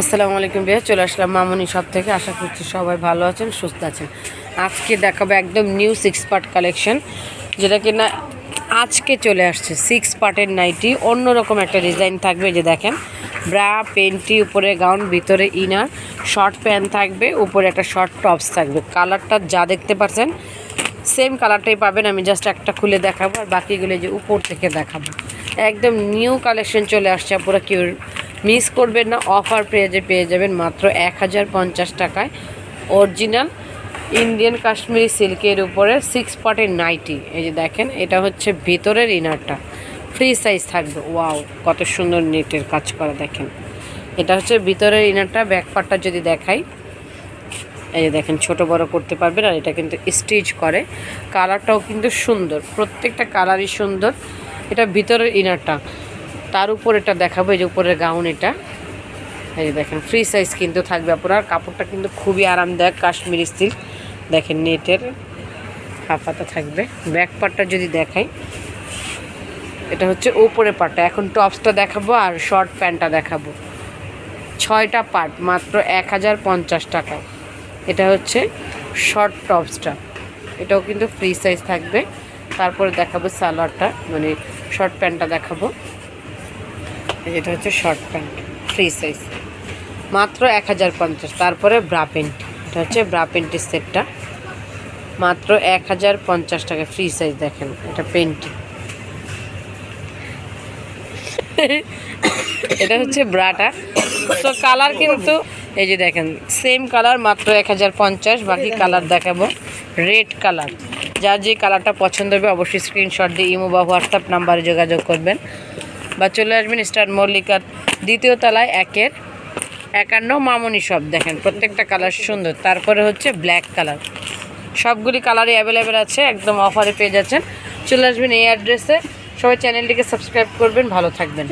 আসসালামু আলাইকুম ভাইয়া, চলে আসলাম মামনি সব থেকে। আশা করছি সবাই ভালো আছেন, সুস্থ আছেন। আজকে দেখাবো একদম নিউ সিক্স পার্ট কালেকশন যেটা কি না আজকে চলে আসছে। সিক্স পার্টের নাইটি অন্যরকম একটা ডিজাইন থাকবে যে দেখেন। ব্রা পেন্টি উপরে গাউন ভিতরে ইনার শর্ট প্যান্ট থাকবে, উপরে একটা শর্ট টপস থাকবে। কালারটা যা দেখতে পাচ্ছেন সেম কালারটাই পাবেন, আমি জাস্ট একটা খুলে দেখাবো, আর বাকিগুলো যে উপর থেকে দেখাবো। একদম নিউ কালেকশন চলে আসছে পুরো কেউ মিস করবেন না, অফার পেজে পেয়ে যাবেন মাত্র এক হাজার পঞ্চাশ টাকায়। অরিজিনাল ইন্ডিয়ান কাশ্মীরি সিল্কের উপরে সিক্স পার্টের নাইটি। এই যে দেখেন, এটা হচ্ছে ভিতরের ইনারটা। ফ্রি সাইজ থাকবে। ওয়াও, কত সুন্দর নেটের কাজ করা, দেখেন। এটা হচ্ছে ভিতরের ইনারটা ব্যাক পার্টটা যদি দেখাই। এই যে দেখেন, ছোট বড় করতে পারবেন আর এটা কিন্তু স্টিচ করে। কালারটাও কিন্তু সুন্দর, প্রত্যেকটা কালারই সুন্দর। এটা ভিতরের ইনারটা। তার উপর এটা দেখাবো, এই যে উপরের গাউন এটা। এই দেখেন ফ্রি সাইজ কিন্তু থাকবে আপনার কাপড়টা কিন্তু খুবই আরামদায়ক, কাশ্মীরি সিল্ক দেখেন, নেটের হাফাতা থাকবে। ব্যাক পার্টটা যদি দেখাই, এটা হচ্ছে উপরে পার্টটা এখন টপসটা দেখাবো আর শর্ট প্যান্টটা দেখাবো। ছয়টা পার্ট মাত্র এক হাজার পঞ্চাশ টাকা এটা হচ্ছে শর্ট টপসটা এটাও কিন্তু ফ্রি সাইজ থাকবে। তারপরে দেখাবো সালোয়ারটা মানে শর্ট প্যান্টটা দেখাবো। এটা হচ্ছে শর্ট প্যান্ট ফ্রি সাইজ মাত্র এক হাজার পঞ্চাশ, তারপরে ব্রা প্যান্ট এটা হচ্ছে ব্রা প্যান্টের সেটটা মাত্র এক হাজার পঞ্চাশ টাকা ফ্রি সাইজ দেখেন, এটা পেন্টি এটা হচ্ছে ব্রাটা তো কালার কিন্তু, এই যে দেখেন সেম কালার মাত্র এক হাজার পঞ্চাশ, বাকি কালার দেখাবো। রেড কালার যার যে কালারটা পছন্দ হবে, অবশ্যই স্ক্রিনশট দিয়ে ইমো বা হোয়াটসঅ্যাপ নাম্বারে যোগাযোগ করবেন। বা চলে আসবেন স্টার মল্লিকার দ্বিতীয় তলায় একের একান্ন মামনি সব দেখেন, প্রত্যেকটা কালার সুন্দর। তারপরে হচ্ছে ব্ল্যাক কালার সবগুলি কালারই অ্যাভেলেবেল আছে, একদম অফারে পেয়ে যাচ্ছেন। চলে আসবেন এই অ্যাড্রেসে সবাই চ্যানেলটিকে সাবস্ক্রাইব করবেন, ভালো থাকবেন।